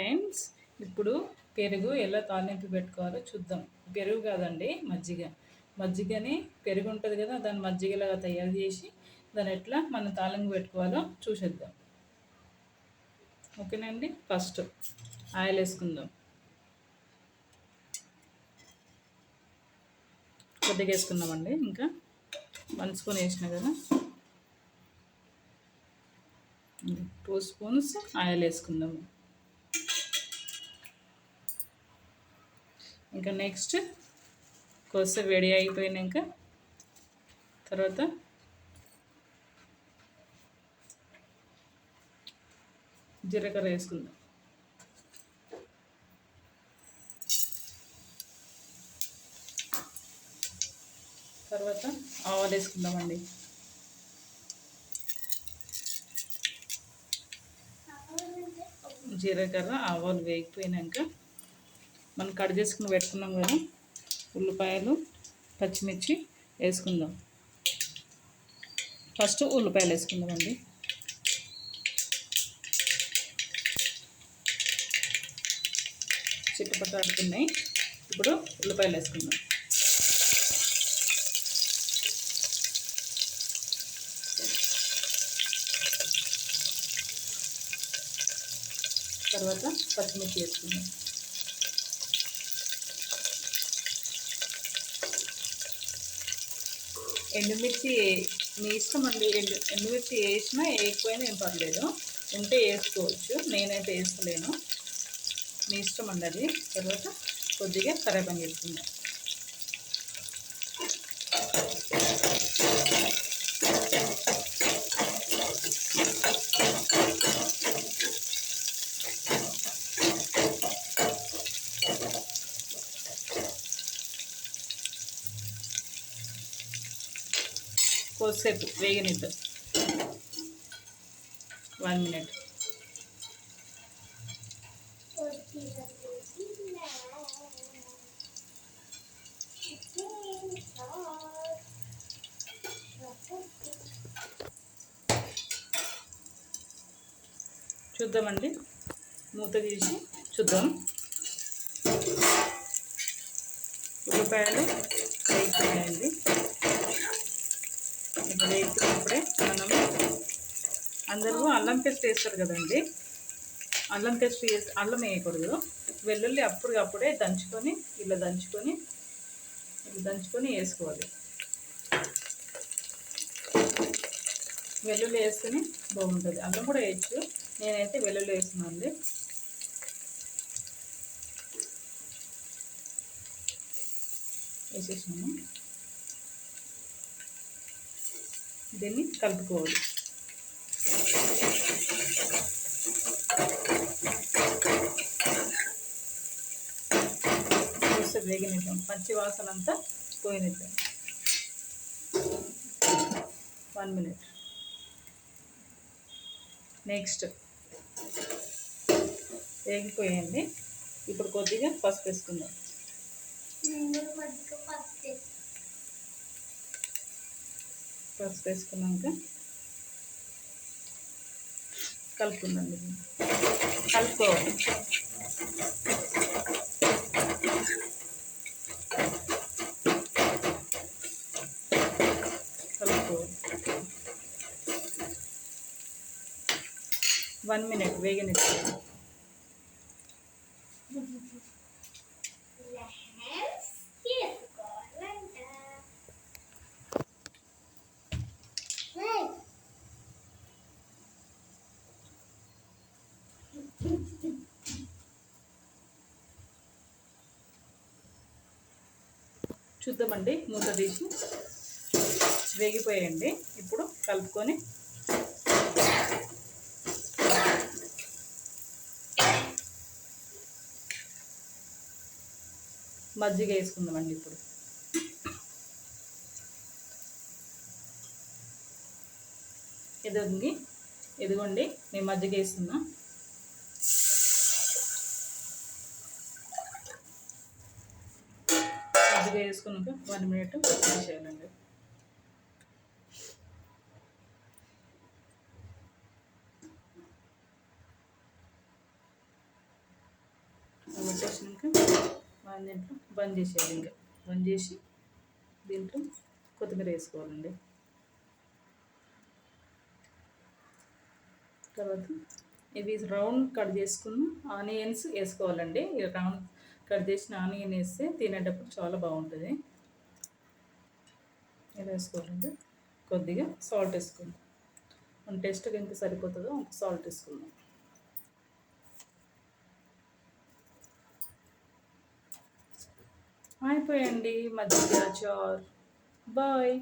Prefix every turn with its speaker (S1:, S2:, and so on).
S1: Friends ఇప్పుడు పెరుగు ఎలా తాలింపు పెట్టుకోవాలో చూద్దాం. పెరుగు కాదండి మజ్జిగ. మజ్జిగని పెరుగు ఉంటుంది కదా దాన్ని మజ్జిగలాగా తయారు చేసి దాన్ని ఎట్లా మనం తాలింపు పెట్టుకోవాలో చూసేద్దాం. ఓకేనండి ఫస్ట్ ఆయిల్ వేసుకుందాం. కొద్దిగా వేసుకుందామండి ఇంకా. వన్ స్పూన్ వేసిన కదా. టూ స్పూన్స్ ఆయిల్ వేసుకుందాము. ఇంకా నెక్స్ట్ కొద్దిసేపు వేడి అయిపోయినాక తర్వాత జీలకర్ర వేసుకుందాం. తర్వాత ఆవాలు వేసుకుందామండి. జీలకర్ర ఆవాలు వేగిపోయినాక మనం కట్ చేసుకుని పెట్టుకున్నాం కదా ఉల్లిపాయలు పచ్చిమిర్చి వేసుకుందాం. ఫస్ట్ ఉల్లిపాయలు వేసుకుందామండి. చిట్టపట్ట ఆడుతున్నాయి ఇప్పుడు ఉల్లిపాయలు వేసుకుందాం. తర్వాత పచ్చిమిర్చి వేసుకుందాం. ఎండుమిర్చి మీ ఇష్టం అండి ఎండు ఎండుమిర్చి వేసినా వేయకపోయినా ఏం పర్లేదు. ఉంటే వేసుకోవచ్చు. నేనైతే వేసుకోలేను. మీ ఇష్టం అండి అది తర్వాత కొద్దిగా కరేపాకు వేసుకుందాం. కొద్దిసేపు వేగనిద్దాం. One minute. చూద్దామండి. మూత తీసి చూద్దాం. ఉల్లిపాయలు వేగిపోయాయండి ఇప్పుడు మనం అందరూ అల్లం పేస్ట్ వేస్తారు కదండి. అల్లం పేస్ట్ వేసి అల్లం వేయకూడదు. వెల్లుల్లి అప్పటికప్పుడే దంచుకొని ఇలా దంచుకొని ఇలా దంచుకొని వేసుకోవాలి. వెల్లుల్లి వేసుకొని బాగుంటుంది. అల్లం కూడా వేయచ్చు. నేనైతే వెల్లుల్లి వేస్తున్నాను అండి దీన్ని కలుపుకోవాలి. చూస్తే వేగనిద్దాం పచ్చి వాసన అంతా పోయినిద్దాం వన్ మినిట్ నెక్స్ట్ వేగిపోయండి ఇప్పుడు కొద్దిగా పసుపు వేసుకుందాం. పసుపు వేసుకున్నాక కలుపుకుందండి. కలుపుకోవాలి. కలుపుకోవాలి. వన్ మినిట్ వేగనిచ్చి చూద్దామండి. మూత తీసి వేగిపోయాయండి ఇప్పుడు కలుపుకొని మజ్జిగ వేసుకుందామండి ఇప్పుడు. ఎదుగుంది ఎదుగుండి మేము మజ్జిగ వేస్తున్నాం. మజ్జిగ వేసుకున్నాక వన్ మినిట్ చేయాలండి వేసేసినాక వన్ దీంట్లో బంద్ చేసేయాలి ఇంకా. బంద్ చేసి దీంట్లో కొత్తిమీర వేసుకోవాలండి. తర్వాత ఇవి రౌండ్ కట్ చేసుకున్న ఆనియన్స్ వేసుకోవాలండి. రౌండ్ కట్ చేసిన ఆనియన్ వేస్తే తినేటప్పుడు చాలా బాగుంటుంది. ఇలా వేసుకోవాలండి కొద్దిగా సాల్ట్ వేసుకుందాం. మన టేస్ట్కి ఎంత సరిపోతుందో అంత సాల్ట్ వేసుకుందాం. అయిపోయండి మధ్య చార్ బాయ్.